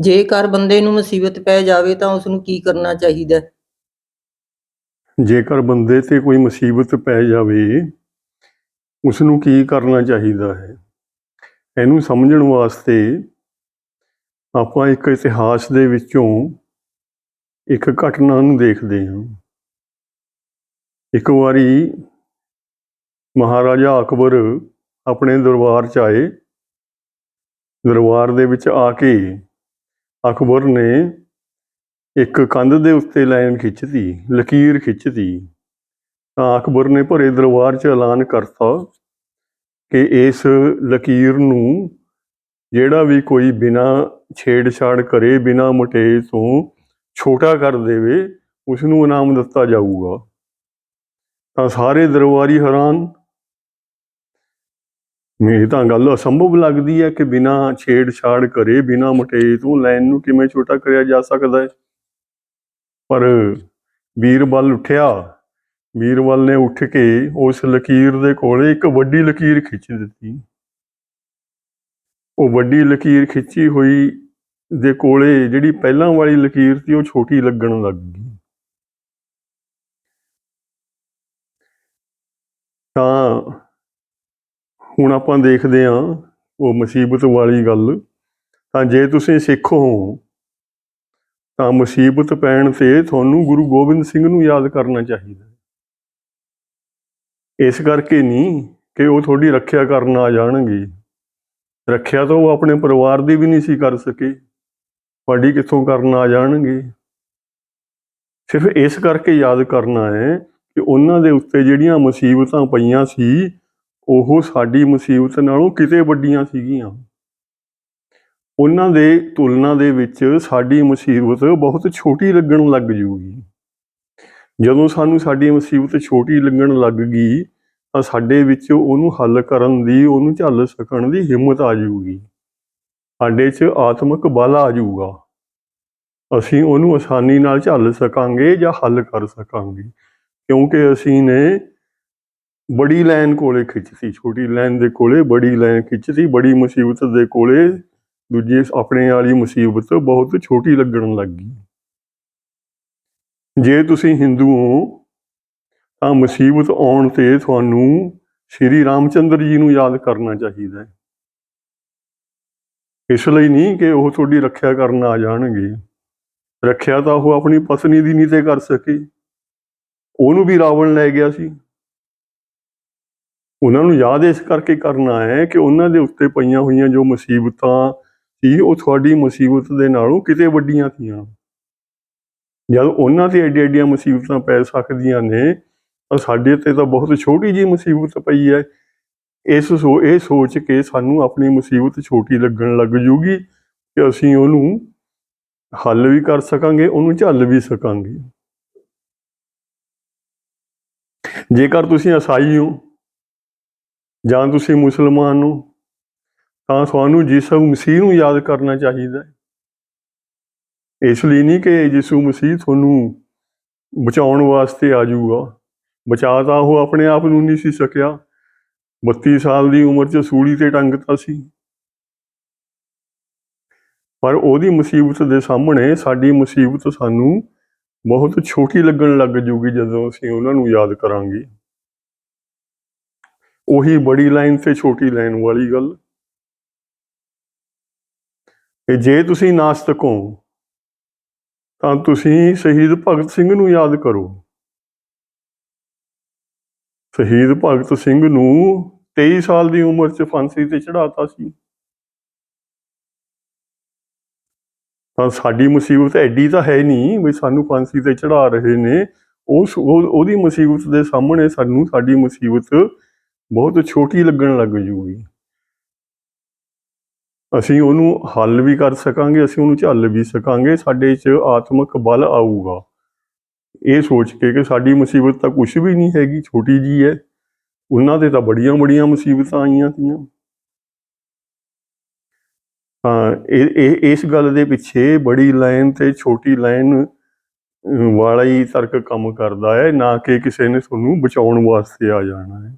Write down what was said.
ਜੇਕਰ ਬੰਦੇ ਨੂੰ ਮੁਸੀਬਤ ਪੈ ਜਾਵੇ ਤਾਂ ਉਸ ਨੂੰ ਕੀ ਕਰਨਾ ਚਾਹੀਦਾ? ਹੈ? ਜੇਕਰ ਬੰਦੇ ਤੇ ਕੋਈ ਮੁਸੀਬਤ ਪੈ ਜਾਵੇ ਉਸ ਨੂੰ ਕੀ ਕਰਨਾ ਚਾਹੀਦਾ ਹੈ? ਇਹਨੂੰ ਸਮਝਣ ਵਾਸਤੇ ਆਪਾਂ ਇੱਕ ਇਤਿਹਾਸ ਦੇ ਵਿੱਚੋਂ ਇੱਕ ਘਟਨਾ ਨੂੰ ਦੇਖਦੇ ਹਾਂ। ਇੱਕ ਵਾਰੀ ਮਹਾਰਾਜਾ ਅਕਬਰ ਆਪਣੇ ਦਰਬਾਰ 'ਚ ਆਏ। ਦਰਬਾਰ ਦੇ ਵਿੱਚ ਆ ਕੇ ਅਕਬਰ ਨੇ ਇੱਕ ਕੰਧ ਦੇ ਉੱਤੇ ਲਾਈਨ ਖਿੱਚਤੀ, ਲਕੀਰ ਖਿੱਚਤੀ। ਤਾਂ ਅਕਬਰ ਨੇ ਭਰੇ ਦਰਬਾਰ 'ਚ ਐਲਾਨ ਕਰਤਾ ਕਿ ਇਸ ਲਕੀਰ ਨੂੰ ਜਿਹੜਾ ਵੀ ਕੋਈ ਬਿਨਾ ਛੇੜਛਾੜ ਕਰੇ, ਬਿਨਾ ਮਟੇ ਤੋਂ ਛੋਟਾ ਕਰ ਦੇਵੇ ਉਸ ਨੂੰ ਇਨਾਮ ਦਿੱਤਾ ਜਾਊਗਾ। ਤਾਂ ਸਾਰੇ ਦਰਬਾਰੀ ਹੈਰਾਨ ਮੈਨੂੰ ਤਾਂ ਗੱਲ ਅਸੰਭਵ ਲੱਗਦੀ ਹੈ ਕਿ ਬਿਨਾ ਛੇੜਛਾੜ ਕਰੇ, ਬਿਨਾ ਮਟੇ ਤੋਂ ਲਾਈਨ ਨੂੰ ਕਿਵੇਂ ਛੋਟਾ ਕਰਿਆ ਜਾ ਸਕਦਾ ਹੈ? ਪਰ ਬੀਰਬਲ ਉੱਠਿਆ। ਵੀਰਬਲ ਨੇ ਉੱਠ ਕੇ ਉਸ ਲਕੀਰ ਦੇ ਕੋਲੇ ਇੱਕ ਵੱਡੀ ਲਕੀਰ ਖਿੱਚ ਦਿੱਤੀ। ਉਹ ਵੱਡੀ ਲਕੀਰ ਖਿੱਚੀ ਹੋਈ ਦੇ ਕੋਲੇ ਜਿਹੜੀ ਪਹਿਲਾਂ ਵਾਲੀ ਲਕੀਰ ਸੀ, ਉਹ ਛੋਟੀ ਲੱਗਣ ਲੱਗ ਗਈ। ਤਾਂ ਹੁਣ ਆਪਾਂ ਦੇਖਦੇ ਹਾਂ ਉਹ ਮੁਸੀਬਤ ਵਾਲੀ ਗੱਲ। ਤਾਂ ਜੇ ਤੁਸੀਂ ਸਿੱਖ ਹੋ, ਤਾਂ ਮੁਸੀਬਤ ਪੈਣ ਤੇ ਤੁਹਾਨੂੰ ਗੁਰੂ ਗੋਬਿੰਦ ਸਿੰਘ ਨੂੰ ਯਾਦ ਕਰਨਾ ਚਾਹੀਦਾ ਇਸ ਕਰਕੇ ਨਹੀਂ ਕਿ ਉਹ ਤੁਹਾਡੀ ਰੱਖਿਆ ਕਰਨ ਆ ਜਾਣਗੇ। ਰੱਖਿਆ ਤਾਂ ਉਹ ਆਪਣੇ ਪਰਿਵਾਰ ਦੀ ਵੀ ਨਹੀਂ ਸੀ ਕਰ ਸਕੇ। ਤੁਹਾਡੀ ਕਿੱਥੋਂ ਕਰਨ ਆ ਜਾਣਗੇ? ਸਿਰਫ ਇਸ ਕਰਕੇ ਯਾਦ ਕਰਨਾ ਹੈ ਕਿ ਉਹਨਾਂ ਦੇ ਉੱਤੇ ਜਿਹੜੀਆਂ ਮੁਸੀਬਤਾਂ ਪਈਆਂ ਸੀ ਉਹ ਸਾਡੀ ਮੁਸੀਬਤ ਨਾਲੋਂ ਕਿਤੇ ਵੱਡੀਆਂ ਸੀਗੀਆਂ। ਉਹਨਾਂ ਦੇ ਤੁਲਨਾ ਦੇ ਵਿੱਚ ਸਾਡੀ ਮੁਸੀਬਤ ਬਹੁਤ ਛੋਟੀ ਲੱਗਣ ਲੱਗ ਜੂਗੀ। ਜਦੋਂ ਸਾਨੂੰ ਸਾਡੀ ਮੁਸੀਬਤ ਛੋਟੀ ਲੱਗਣ ਲੱਗ ਗਈ, ਤਾਂ ਸਾਡੇ ਵਿੱਚ ਉਹਨੂੰ ਹੱਲ ਕਰਨ ਦੀ, ਉਹਨੂੰ ਝੱਲ ਸਕਣ ਦੀ ਹਿੰਮਤ ਆ ਜੂਗੀ। ਸਾਡੇ 'ਚ ਆਤਮਿਕ ਬਲ ਆ ਜੂਗਾ। ਅਸੀਂ ਉਹਨੂੰ ਆਸਾਨੀ ਨਾਲ ਝੱਲ ਸਕਾਂਗੇ ਜਾਂ ਹੱਲ ਕਰ ਸਕਾਂਗੇ। ਕਿਉਂਕਿ ਅਸੀਂ ਨੇ ਬੜੀ ਲਾਈਨ ਕੋਲੇ ਖਿੱਚ ਸੀ, ਛੋਟੀ ਲਾਈਨ ਦੇ ਕੋਲੇ ਬੜੀ ਲਾਈਨ ਖਿੱਚਤੀ ਬੜੀ ਮੁਸੀਬਤ ਦੇ ਕੋਲੇ ਦੂਜੀ ਆਪਣੇ ਵਾਲੀ ਮੁਸੀਬਤ ਬਹੁਤ ਛੋਟੀ ਲੱਗਣ ਲੱਗ ਗਈ। ਜੇ ਤੁਸੀਂ ਹਿੰਦੂ ਹੋ, ਤਾਂ ਮੁਸੀਬਤ ਆਉਣ ਤੇ ਤੁਹਾਨੂੰ ਸ਼੍ਰੀ ਰਾਮਚੰਦਰ ਜੀ ਨੂੰ ਯਾਦ ਕਰਨਾ ਚਾਹੀਦਾ ਹੈ। ਇਸ ਲਈ ਨਹੀਂ ਕਿ ਉਹ ਤੁਹਾਡੀ ਰੱਖਿਆ ਕਰਨ ਆ ਜਾਣਗੇ। ਰੱਖਿਆ ਤਾਂ ਉਹ ਆਪਣੀ ਪਤਨੀ ਦੀ ਨਹੀਂ ਤੇ ਕਰ ਸਕੇ। ਉਹਨੂੰ ਵੀ ਰਾਵਣ ਲੈ ਗਿਆ ਸੀ। ਉਹਨਾਂ ਨੂੰ ਯਾਦ ਇਸ ਕਰਕੇ ਕਰਨਾ ਹੈ ਕਿ ਉਹਨਾਂ ਦੇ ਉੱਤੇ ਪਈਆਂ ਹੋਈਆਂ ਜੋ ਮੁਸੀਬਤਾਂ ਸੀ, ਉਹ ਤੁਹਾਡੀ ਮੁਸੀਬਤ ਦੇ ਨਾਲੋਂ ਕਿਤੇ ਵੱਡੀਆਂ ਸੀਆਂ ਜਦ ਉਹਨਾਂ ਤੇ ਐਡੀ ਐਡੀਆਂ ਮੁਸੀਬਤਾਂ ਪੈ ਸਕਦੀਆਂ ਨੇ, ਤਾਂ ਸਾਡੇ ਤੇ ਤਾਂ ਬਹੁਤ ਛੋਟੀ ਜੀ ਮੁਸੀਬਤ ਪਈ ਹੈ। ਇਸ ਸੋ, ਇਹ ਸੋਚ ਕੇ ਸਾਨੂੰ ਆਪਣੀ ਮੁਸੀਬਤ ਛੋਟੀ ਲੱਗਣ ਲੱਗ ਜੂਗੀ ਕਿ ਅਸੀਂ ਉਹਨੂੰ ਹੱਲ ਵੀ ਕਰ ਸਕਾਂਗੇ, ਉਹਨੂੰ ਝੱਲ ਵੀ ਸਕਾਂਗੇ। ਜੇਕਰ ਤੁਸੀਂ ਈਸਾਈ ਹੋ ਜਾਂ ਤੁਸੀਂ ਮੁਸਲਮਾਨ ਹੋ, ਤਾਂ ਤੁਹਾਨੂੰ ਯਿਸੂ ਮਸੀਹ ਨੂੰ ਯਾਦ ਕਰਨਾ ਚਾਹੀਦਾ ਹੈ। ਇਸ ਲਈ ਨਹੀਂ ਕਿ ਯਿਸੂ ਮਸੀਹ ਤੁਹਾਨੂੰ ਬਚਾਉਣ ਵਾਸਤੇ ਆ ਜਾਊਗਾ। ਬਚਾ ਤਾਂ ਉਹ ਆਪਣੇ ਆਪ ਨੂੰ ਨਹੀਂ ਸੀ ਸਕਿਆ। 32 ਸਾਲ ਦੀ ਉਮਰ 'ਚ ਸੂਲੀ ਤੇ ਟੰਗਤਾ ਸੀ। ਪਰ ਉਹਦੀ ਮੁਸੀਬਤ ਦੇ ਸਾਹਮਣੇ ਸਾਡੀ ਮੁਸੀਬਤ ਸਾਨੂੰ ਬਹੁਤ ਛੋਟੀ ਲੱਗਣ ਲੱਗ ਜੂਗੀ ਜਦੋਂ ਅਸੀਂ ਉਹਨਾਂ ਨੂੰ ਯਾਦ ਕਰਾਂਗੇ। ਉਹੀ ਬੜੀ ਲਾਈਨ ਤੇ ਛੋਟੀ ਲਾਈਨ ਵਾਲੀ ਗੱਲ। ਕਿ ਜੇ ਤੁਸੀਂ ਨਾਸਤਕ ਹੋ, ਤਾਂ ਤੁਸੀਂ ਸ਼ਹੀਦ ਭਗਤ ਸਿੰਘ ਨੂੰ ਯਾਦ ਕਰੋ। ਸ਼ਹੀਦ ਭਗਤ ਸਿੰਘ ਨੂੰ 23 ਸਾਲ ਦੀ ਉਮਰ 'ਚ ਫਾਂਸੀ ਤੇ ਚੜਾਤਾ ਸੀ। ਤਾਂ ਸਾਡੀ ਮੁਸੀਬਤ ਐਡੀ ਤਾਂ ਹੈ ਨਹੀਂ ਵੀ ਸਾਨੂੰ ਫਾਂਸੀ ਤੇ ਚੜਾ ਰਹੇ ਨੇ। ਉਸ ਉਹਦੀ ਮੁਸੀਬਤ ਦੇ ਸਾਹਮਣੇ ਸਾਨੂੰ ਸਾਡੀ ਮੁਸੀਬਤ ਬਹੁਤ ਛੋਟੀ ਲੱਗਣ ਲੱਗ ਜੂਗੀ। ਅਸੀਂ ਉਹਨੂੰ ਹੱਲ ਵੀ ਕਰ ਸਕਾਂਗੇ, ਅਸੀਂ ਉਹਨੂੰ ਝੱਲ ਵੀ ਸਕਾਂਗੇ, ਸਾਡੇ 'ਚ ਆਤਮਿਕ ਬਲ ਆਊਗਾ। ਇਹ ਸੋਚ ਕੇ ਕਿ ਸਾਡੀ ਮੁਸੀਬਤ ਤਾਂ ਕੁਝ ਵੀ ਨਹੀਂ ਹੈਗੀ, ਛੋਟੀ ਜੀ ਹੈ। ਉਹਨਾਂ ਦੇ ਤਾਂ ਬੜੀਆਂ ਬੜੀਆਂ ਮੁਸੀਬਤਾਂ ਆਈਆਂ ਸੀਆਂ ਹਾਂ, ਇਹ ਇਸ ਗੱਲ ਦੇ ਪਿੱਛੇ ਬੜੀ ਲਾਈਨ ਤੇ ਛੋਟੀ ਲਾਈਨ ਵਾਲਾ ਹੀ ਤਰਕ ਕੰਮ ਕਰਦਾ ਹੈ, ਨਾ ਕਿ ਕਿਸੇ ਨੇ ਤੁਹਾਨੂੰ ਬਚਾਉਣ ਵਾਸਤੇ ਆ ਜਾਣਾ ਹੈ।